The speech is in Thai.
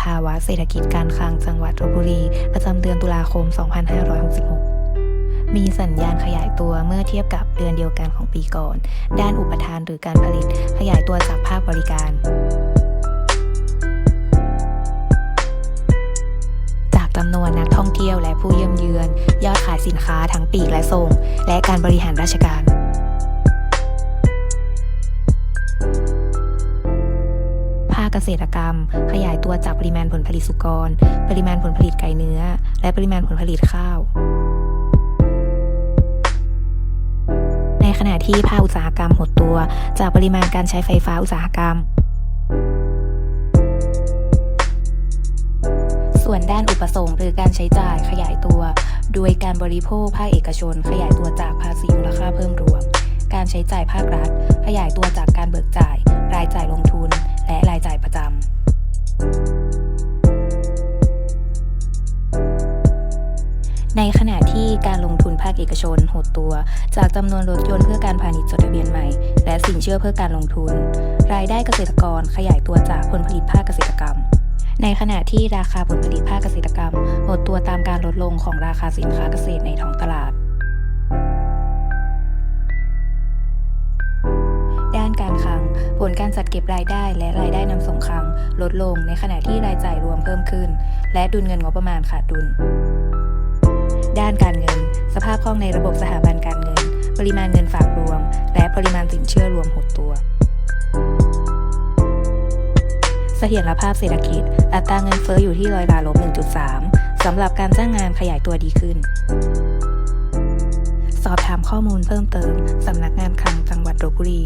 ภาวะเศรษฐกิจการคลังจังหวัดลบบุรี ประจำเดือนตุลาคม 2566 มีสัญญาณขยายตัวเมื่อเทียบกับเดือนเดียวกันของปีก่อน ด้านอุปทานหรือการผลิตขยายตัวจากภาคบริการจากจำนวนนักท่องเที่ยวและผู้เยี่ยมเยือน ยอดขายสินค้าทั้งปีกและส่ง และการบริหารราชการ เกษตรกรรม ขยายตัวจากปริมาณผลผลิตสุกร ปริมาณผลผลิตไก่เนื้อ และปริมาณผลผลิตข้าว ในขณะที่ภาคอุตสาหกรรมหดตัว จากปริมาณการใช้ไฟฟ้าอุตสาหกรรม ส่วนด้านอุปสงค์หรือการใช้จ่ายขยายตัว โดยการบริโภคภาคเอกชน ขยายตัวจากภาษีมูลค่าเพิ่มรวม การใช้จ่ายภาครัฐ ขยายตัวจากการเบิกจ่าย รายจ่ายลงทุน ในขณะที่การลงทุนภาคเอกชนหดตัว จากจำนวนรถยนต์เพื่อการพาณิชย์จดทะเบียนใหม่ และสินเชื่อเพื่อการลงทุน รายได้เกษตรกรขยายตัวจากผลผลิตภาคเกษตรกรรม ในขณะที่ราคาผลผลิตภาคเกษตรกรรมหดตัวตามการลดลงของราคาสินค้าเกษตรในท้องตลาดด้านการคลัง ผลการจัดเก็บรายได้และรายได้นำส่งคลัง ลดลงในขณะที่รายจ่ายรวมเพิ่มขึ้น และดุลเงินงบประมาณขาดดุล สภาพคล่องในระบบสถาบันการเงิน ปริมาณเงินฝากรวม และปริมาณสินเชื่อรวมหดตัวเสถียรภาพเศรษฐกิจ อัตราเงินเฟ้ออยู่ที่ร้อยละลบ 1.3 สำหรับการจ้างงานขยายตัวดีขึ้น สอบถามข้อมูลเพิ่มเติม สำนักงานคลังจังหวัดลบบุรี